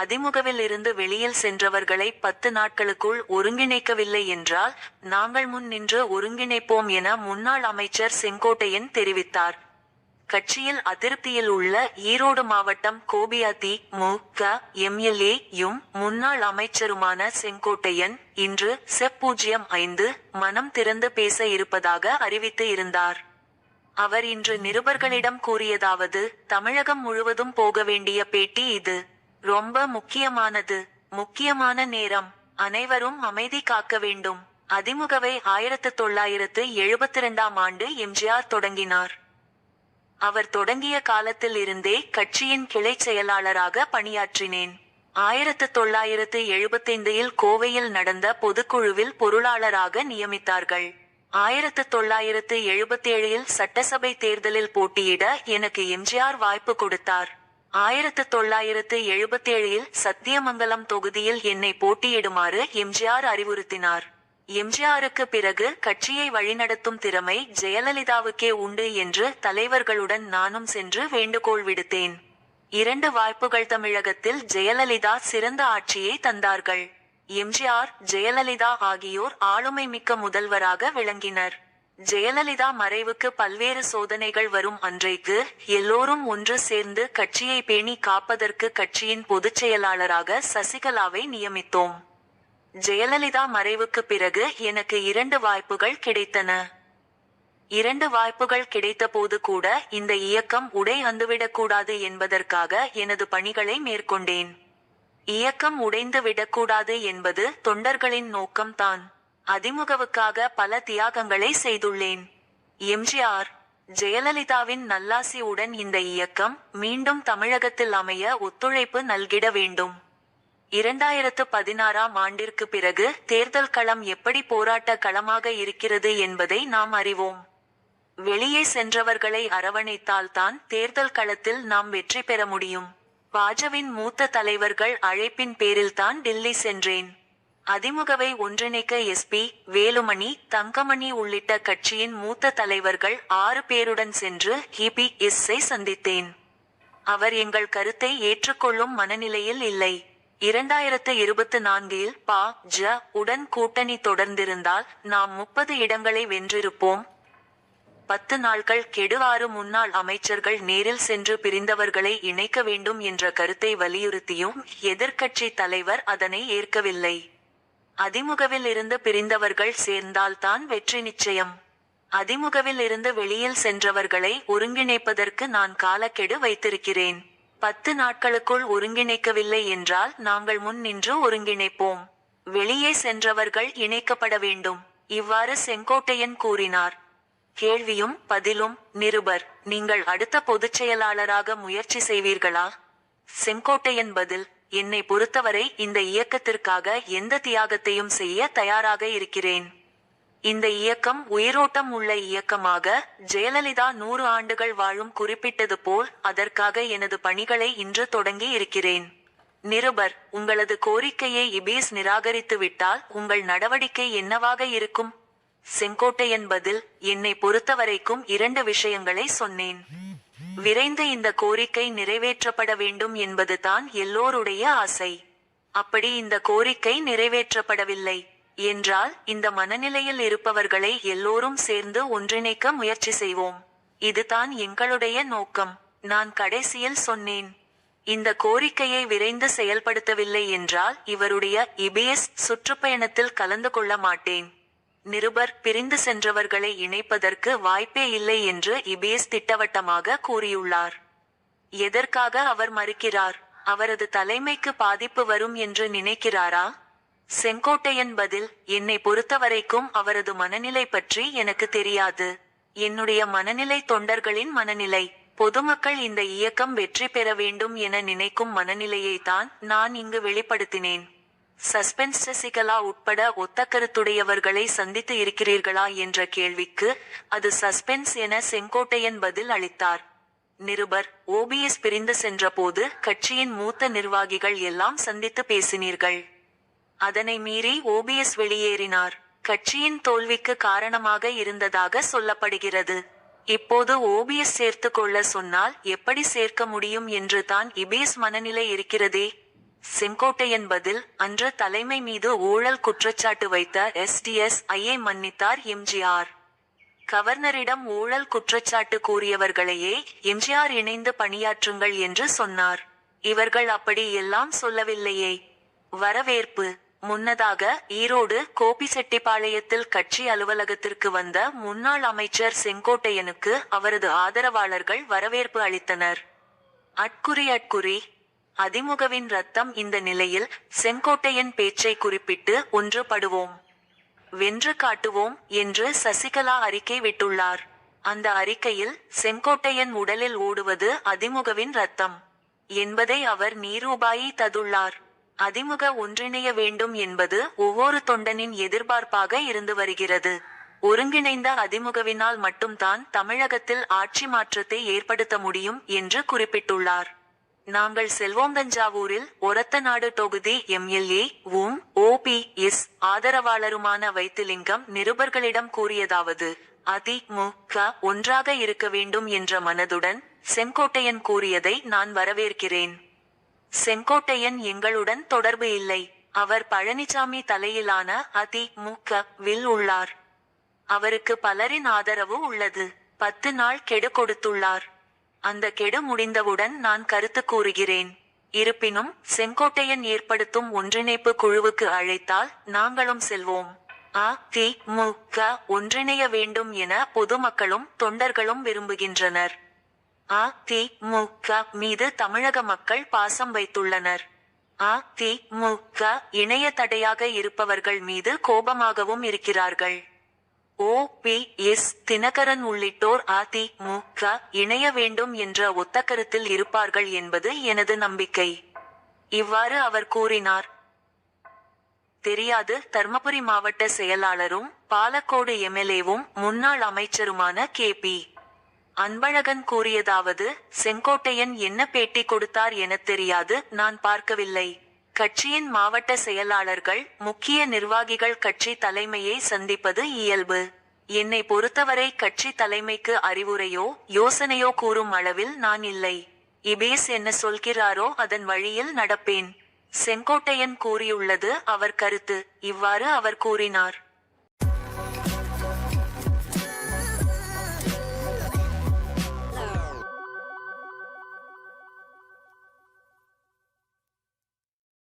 அதிமுகவில் இருந்து வெளியில் சென்றவர்களை பத்து நாட்களுக்குள் ஒருங்கிணைக்கவில்லை என்றால் நாங்கள் முன் நின்று ஒருங்கிணைப்போம் என முன்னாள் அமைச்சர் செங்கோட்டையன் தெரிவித்தார். கட்சியில் அதிருப்தியில் உள்ள ஈரோடு மாவட்டம் கோபியாத்தி மு க எம்எல்ஏ யும் முன்னாள் அமைச்சருமான செங்கோட்டையன் இன்று செப் பூஜ்ஜியம் ஐந்து மனம் திறந்து பேச இருப்பதாக அறிவித்து இருந்தார். அவர் இன்று நிருபர்களிடம் கூறியதாவது தமிழகம் முழுவதும் போக வேண்டிய பேட்டி இது. ரொம்ப முக்கியமானது. முக்கியமான நேரம். அனைவரும் அமைதி காக்க வேண்டும். அதிமுகவை ஆயிரத்து தொள்ளாயிரத்து எழுபத்தி இரண்டாம் ஆண்டு எம்ஜிஆர் தொடங்கினார். அவர் தொடங்கிய காலத்தில் இருந்தே கட்சியின் கிளை செயலாளராக பணியாற்றினேன். ஆயிரத்து தொள்ளாயிரத்து எழுபத்தைந்தில் கோவையில் நடந்த பொதுக்குழுவில் பொருளாளராக நியமித்தார்கள். ஆயிரத்து தொள்ளாயிரத்து எழுபத்தேழில் சட்டசபை தேர்தலில் போட்டியிட எனக்கு எம்ஜிஆர் வாய்ப்பு கொடுத்தார். ஆயிரத்து தொள்ளாயிரத்து எழுபத்தேழில் சத்தியமங்கலம் தொகுதியில் என்னை போட்டியிடுமாறு எம்ஜிஆர் அறிவுறுத்தினார். எம்ஜிஆருக்கு பிறகு கட்சியை வழிநடத்தும் திறமை ஜெயலலிதாவுக்கே உண்டு என்று தலைவர்களுடன் நானும் சென்று வேண்டுகோள் விடுத்தேன். இரண்டு வாய்ப்புகள் தமிழகத்தில் ஜெயலலிதா சிறந்த ஆட்சியை தந்தார்கள். எம்ஜிஆர் ஜெயலலிதா ஆகியோர் ஆளுமை மிக்க முதல்வராக விளங்கினர். ஜெயலலிதா மறைவுக்கு பல்வேறு சோதனைகள் வரும் அன்றைக்கு எல்லோரும் ஒன்று சேர்ந்து கட்சியை பேணி காப்பதற்கு கட்சியின் பொதுச் செயலாளராக சசிகலாவை நியமித்தோம். ஜெயலலிதா மறைவுக்கு பிறகு எனக்கு இரண்டு வாய்ப்புகள் கிடைத்தன. இரண்டு வாய்ப்புகள் கிடைத்தபோது கூட இந்த இயக்கம் உடை வந்துவிடக்கூடாது என்பதற்காக எனது பணிகளை மேற்கொண்டேன். இயக்கம் உடைந்து விடக்கூடாது என்பது தொண்டர்களின் நோக்கம்தான். அதிமுகவுக்காக பல தியாகங்களை செய்துள்ளேன். எம்ஜிஆர் ஜெயலலிதாவின் நல்லாசியுடன் இந்த இயக்கம் மீண்டும் தமிழகத்தில் அமைய ஒத்துழைப்பு நல்கிட வேண்டும். இரண்டாயிரத்து பதினாறாம் ஆண்டிற்கு பிறகு தேர்தல் களம் எப்படி போராட்ட களமாக இருக்கிறது என்பதை நாம் அறிவோம். வெளியே சென்றவர்களை அரவணைத்தால்தான் தேர்தல் களத்தில் நாம் வெற்றி பெற முடியும். பாஜவின் மூத்த தலைவர்கள் அழைப்பின் பேரில்தான் டெல்லி சென்றேன். அதிமுகவை ஒன்றிணைக்க எஸ்பி வேலுமணி தங்கமணி உள்ளிட்ட கட்சியின் மூத்த தலைவர்கள் ஆறு பேருடன் சென்று ஹிபி எஸ்ஐ சந்தித்தேன். அவர் எங்கள் கருத்தை ஏற்றுக்கொள்ளும் மனநிலையில் இல்லை. இரண்டாயிரத்து இருபத்து நான்கில் பா ஜ உடன் கூட்டணி தொடர்ந்திருந்தால் நாம் முப்பது இடங்களை வென்றிருப்போம். பத்து நாட்கள் கெடுவாறு முன்னாள் அமைச்சர்கள் நேரில் சென்று பிரிந்தவர்களை இணைக்க வேண்டும் என்ற கருத்தை வலியுறுத்தியும் எதிர்க்கட்சி தலைவர் அதனை ஏற்கவில்லை. அதிமுகவில் இருந்து பிரிந்தவர்கள் சேர்ந்தால்தான் வெற்றி நிச்சயம். அதிமுகவில் இருந்து வெளியில் சென்றவர்களை ஒருங்கிணைப்பதற்கு நான் காலக்கெடு வைத்திருக்கிறேன். பத்து நாட்களுக்குள் ஒருங்கிணைக்கவில்லை என்றால் நாங்கள் முன் நின்று ஒருங்கிணைப்போம். வெளியே சென்றவர்கள் இணைக்கப்பட வேண்டும். இவ்வாறு செங்கோட்டையன் கூறினார். கேள்வியும் பதிலும் நிருபர் நீங்கள் அடுத்த பொதுச் செயலாளராக முயற்சி செய்வீர்களா? செங்கோட்டையன் பதில் என்னை பொறுத்தவரை இந்த இயக்கத்திற்காக எந்த தியாகத்தையும் செய்ய தயாராக இருக்கிறேன். இந்த இயக்கம் உயிரோட்டம் உள்ள இயக்கமாக ஜெயலலிதா நூறு ஆண்டுகள் வாழும் குறிப்பிட்டது போல் அதற்காக எனது பணிகளை இன்று தொடங்கி இருக்கிறேன். நிருபர் உங்களது கோரிக்கையை இபேஸ் நிராகரித்து விட்டால் உங்கள் நடவடிக்கை என்னவாக இருக்கும்? செங்கோட்டையன் பதில் என்னை பொறுத்தவரைக்கும் இரண்டு விஷயங்களை சொன்னேன். விரைந்து இந்த கோரிக்கை நிறைவேற்றப்பட வேண்டும் என்பதுதான் எல்லோருடைய ஆசை. அப்படி இந்த கோரிக்கை நிறைவேற்றப்படவில்லை என்றால் இந்த மனநிலையில் இருப்பவர்களை எல்லோரும் சேர்ந்து ஒன்றிணைக்க முயற்சி செய்வோம். இதுதான் எங்களுடைய நோக்கம். நான் கடைசியில் சொன்னேன். இந்த கோரிக்கையை விரைந்து செயல்படுத்தவில்லை என்றால் இவருடைய இபிஎஸ் சுற்றுப்பயணத்தில் கலந்து கொள்ள மாட்டேன். நிருபர் பிரிந்து சென்றவர்களை இணைப்பதற்கு வாய்ப்பே இல்லை என்று இபிஎஸ் திட்டவட்டமாக கூறியுள்ளார். எதற்காக அவர் மறுக்கிறார்? அவரது தலைமைக்கு பாதிப்பு வரும் என்று நினைக்கிறாரா? செங்கோட்டையன் பதில் என்னை பொறுத்தவரைக்கும் அவரது மனநிலை பற்றி எனக்கு தெரியாது. என்னுடைய மனநிலை தொண்டர்களின் மனநிலை. பொதுமக்கள் இந்த இயக்கம் வெற்றி பெற வேண்டும் என நினைக்கும் மனநிலையை தான் நான் இங்கு வெளிப்படுத்தினேன். சஸ்பென்ஸ் சசிகலா உட்பட ஒத்த கருத்துடையவர்களை சந்தித்து இருக்கிறீர்களா என்ற கேள்விக்கு அது சஸ்பென்ஸ் என செங்கோட்டையன் பதில் அளித்தார். நிருபர் ஓபிஎஸ் பிரிந்து சென்றபோது கட்சியின் மூத்த நிர்வாகிகள் எல்லாம் சந்தித்து பேசினீர்கள். அதனை மீறி ஓபிஎஸ் வெளியேறினார். கட்சியின் தோல்விக்கு காரணமாக இருந்ததாக சொல்லப்படுகிறது. இப்போது ஓபிஎஸ் சேர்த்து கொள்ள சொன்னால் எப்படி சேர்க்க முடியும் என்று தான் இபிஎஸ் மனநிலை இருக்கிறதே? செங்கோட்டையன் பதில் அன்று தலைமை மீது ஊழல் குற்றச்சாட்டு வைத்த எஸ்டிஎஸ் ஐயை மன்னித்தார் எம்ஜிஆர் கவர்னரிடம் ஊழல் குற்றச்சாட்டு கூறியவர்களையே எம்ஜிஆர் இணைந்து பணியாற்றுங்கள் என்று சொன்னார். இவர்கள் அப்படி எல்லாம் சொல்லவில்லையே. வரவேற்பு. முன்னதாக ஈரோடு கோபிசெட்டிப்பாளையத்தில் கட்சி அலுவலகத்திற்கு வந்த முன்னாள் அமைச்சர் செங்கோட்டையனுக்கு அவரது ஆதரவாளர்கள் வரவேற்பு அளித்தனர். அட்குறி அட்குறி. அதிமுகவின் ரத்தம் இந்த நிலையில் செங்கோட்டையன் பேச்சை குறிப்பிட்டு ஒன்றுபடுவோம். வென்று காட்டுவோம் என்று சசிகலா அறிக்கை விட்டுள்ளார். அந்த அறிக்கையில் செங்கோட்டையன் உடலில் ஓடுவது அதிமுகவின் ரத்தம் என்பதை அவர் நீரூபாயி ததுள்ளார். அதிமுக ஒன்றிணைய வேண்டும் என்பது ஒவ்வொரு தொண்டனின் எதிர்பார்ப்பாக இருந்து வருகிறது. ஒருங்கிணைந்த அதிமுகவினால் மட்டும்தான் தமிழகத்தில் ஆட்சி மாற்றத்தை ஏற்படுத்த முடியும் என்று குறிப்பிட்டுள்ளார். நாங்கள் செல்வோம் தஞ்சாவூரில் ஒரத்தநாடு தொகுதி எம்எல்ஏ உம் ஓபி எஸ் ஆதரவாளருமான வைத்திலிங்கம் நிருபர்களிடம் கூறியதாவது அதிமுக ஒன்றாக இருக்க வேண்டும் என்ற மனதுடன் செங்கோட்டையன் கூறியதை நான் வரவேற்கிறேன். செங்கோட்டையன் எங்களுடன் தொடர்பு இல்லை. அவர் பழனிசாமி தலையிலான அதிமுக வில் உள்ளார். அவருக்கு பலரின் ஆதரவு உள்ளது. பத்து நாள் கெடு கொடுத்துள்ளார். அந்த கெடு முடிந்தவுடன் நான் கருத்து கூறுகிறேன். இருப்பினும் செங்கோட்டையன் ஏற்படுத்தும் ஒன்றிணைப்பு குழுவுக்கு அழைத்தால் நாங்களும் செல்வோம். அ தி மு க ஒன்றிணைய வேண்டும் என பொதுமக்களும் தொண்டர்களும் விரும்புகின்றனர். அ தி மு க மீது தமிழக மக்கள் பாசம் வைத்துள்ளனர். அ தி மு க இணைய தடையாக இருப்பவர்கள் மீது கோபமாகவும் இருக்கிறார்கள். ஓ பி எஸ் தினகரன் உள்ளிட்டோர் அதிமுக இணைய வேண்டும் என்ற ஒத்த கருத்தில் இருப்பார்கள் என்பது எனது நம்பிக்கை. இவ்வாறு அவர் கூறினார். தெரியாது தர்மபுரி மாவட்ட செயலாளரும் பாலக்கோடு எம்எல்ஏவும் முன்னாள் அமைச்சருமான கே பி. அன்பழகன் கூறியதாவது செங்கோட்டையன் என்ன பேட்டி கொடுத்தார் எனத் தெரியாது நான் பார்க்கவில்லை. கட்சியின் மாவட்ட செயலாளர்கள் முக்கிய நிர்வாகிகள் கட்சி தலைமையை சந்திப்பது இயல்பு. என்னை பொறுத்தவரை கட்சி தலைமைக்கு அறிவுரையோ யோசனையோ கூறும் அளவில் நான் இல்லை. இபேஸ் என்ன சொல்கிறாரோ அதன் வழியில் நடப்பேன். செங்கோட்டையன் கூறியுள்ளது அவர் கருத்து. இவ்வாறு அவர் கூறினார்.